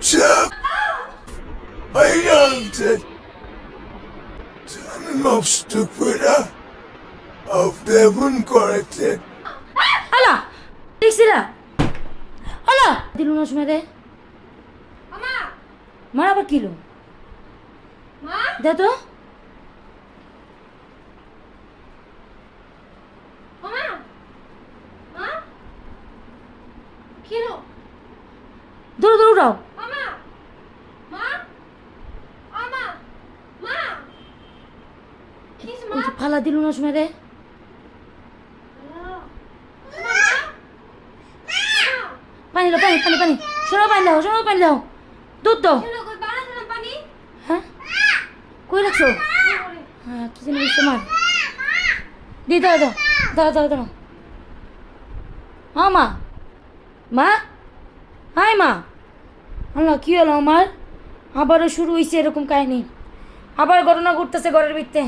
Chip! I yelled it! I'm most stupid of them corrected. আলা দেখছিলা আলা দিলু না সময় দে মার আবার কিলো Mama! দে তো মামা মা কিলো দৌড়ো দৌড়ো উঠাও মামা মা মামা মা কিস মা ওই যে ফালা দিলু না সময় দে পানি দাও পানি পানি পানি। শোনো পানি দাও শোনো পানি দাও দুধ দাও। হ্যাঁ? কই রাখছো? হ্যাঁ কি যেন বুঝতে মার। দি দাও দাও দাও দাও দাও। হ্যাঁ মা। মা? হাই মা। আল্লাহ কি হলো আমার? আবারও শুরু হয়েছে এরকম কাহিনী। আবার ঘটনা ঘটতেছে ঘরের ভিতরে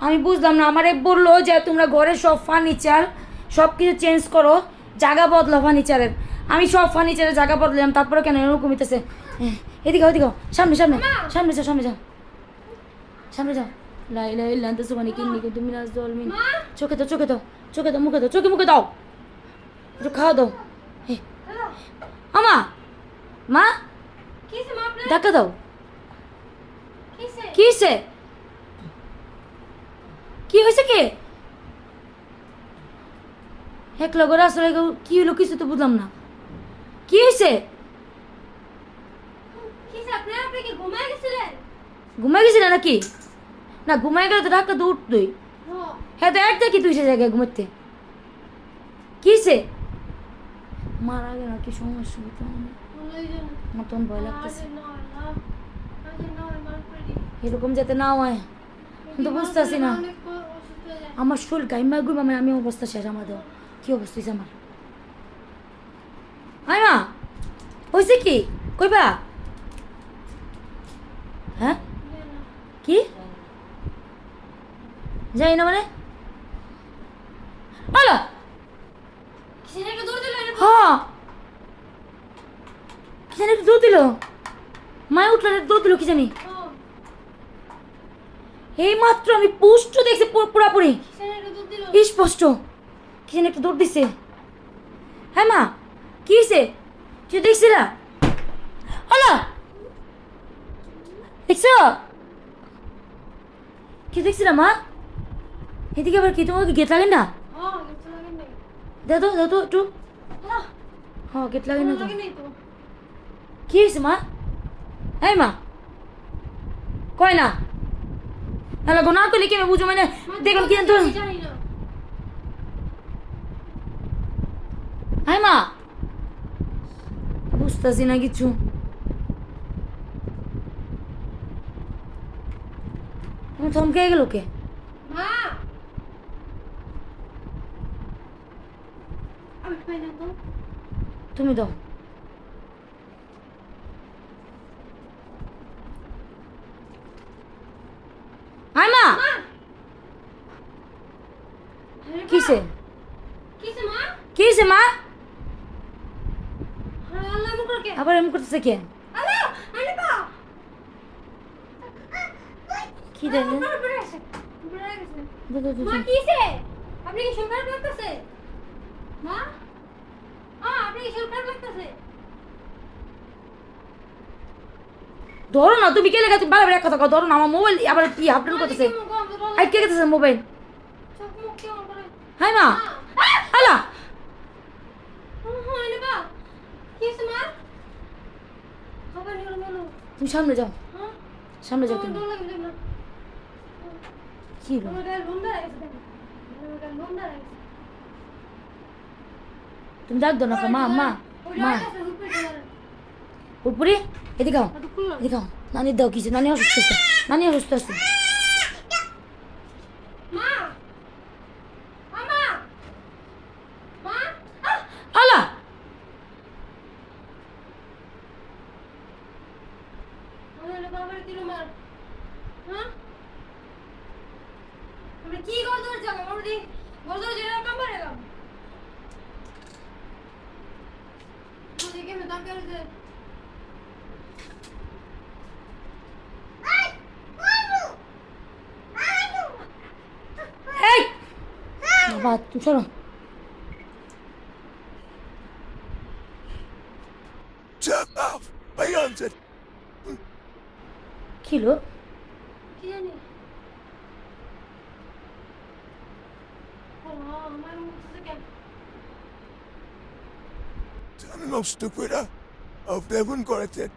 আমি বুঝলাম না আমার আমারে বলল যে তোমরা ঘরের সব ফার্নিচার সব কিছু চেঞ্জ করো জায়গা বদলাও ফার্নিচারের আমি সব ফার্নিচারের জায়গা বদলাম তারপরে কেন এরকম হইতেছে? এদিকে আও, এদিকে সামনে সামনে সামনে যাও সামনে যাও সামনে যাও। লাই লাই লান্তে সুবানি কিন্নি কিন্তু মিনাজ দল মিন চোখে দাও চোখে দাও চোখে দাও মুখে দাও চোখে মুখে দাও। একটু খাওয়া দাও। আমা! মা! ধাক্কা দাও। কিসে? কি হয়েছে কে এক লগর আসলে কি হলো কিছু তো বুঝলাম না কি হয়েছে কিসে ঘুমাই গেছিলে নাকি না ঘুমাই গেলে তো ধাক্কা তো উঠতই হ্যাঁ হ্যাঁ তো একটা কি তুই সে জায়গায় ঘুমাতে কি হয়েছে মারা গেল কি সমস্যা হতো আমার ভয় লাগতেছে এরকম যাতে না হয় তো বুঝতেছি না আমার শরীর গাইমা গুইমা মানে আমি অবস্থা শেষ আমাদের। কি অবস্থা হয়েছে আমার? আয় মা হয়েছে কি কইবা হ্যাঁ? কি? যাই না মানে? আলা! হ্যাঁ। কি জানি দুধ দিল? মায় উঠল দুধ দিল কি জানি? এই মাত্র আমি পুষ্ট দেখছি পুরো- পুরাপুরি। স্পষ্ট। কি জানি একটু দৌড় দিছে। হ্যাঁ মা, কি হয়েছে তুই দেখছিলা হলো দেখছ? কি দেখছিলা মা? এদিকে আবার কি, তোমার কি গেট লাগে না? দে তো দে তো একটু। হ্যাঁ গেট লাগে না কি হয়েছে মা? এই মা। কয় না? হ্যালো গো না করলে কি বুঝো মানে দেখলাম কি তো হাই মা বুঝতেছি না কিছু। থমকে গেল কে? তুমি দাও। হাই মা কিসে কিসে মা আবার এমন করতেছে কে কি আপনি কি শুনকার লাগতেছে মা আপনি কি শুনকার লাগতেছে ধরো না তুমি কে লেখা তুমি বারবার এক কথা ধরো না আমার মোবাইল আবার কি আপডেট করতেছে? আর কে গেতেছে মোবাইল হাই মা! আলা! তুমি সামনে যাও। হ্যাঁ? সামনে যাও তুমি। লাগে কি তুমি ডাক দাও না মা মা মা। উপরে এদিকে আও এদিকে আও। নানি দাও কিছু নানি অসুস্থ আছে নানি অসুস্থ আছে। কি করে দৌড় যাব? আমরা দি বড় দৌড় কাম পারে মে I answered. খিলো কি জানি Turn off, stupid. Of devon corrected.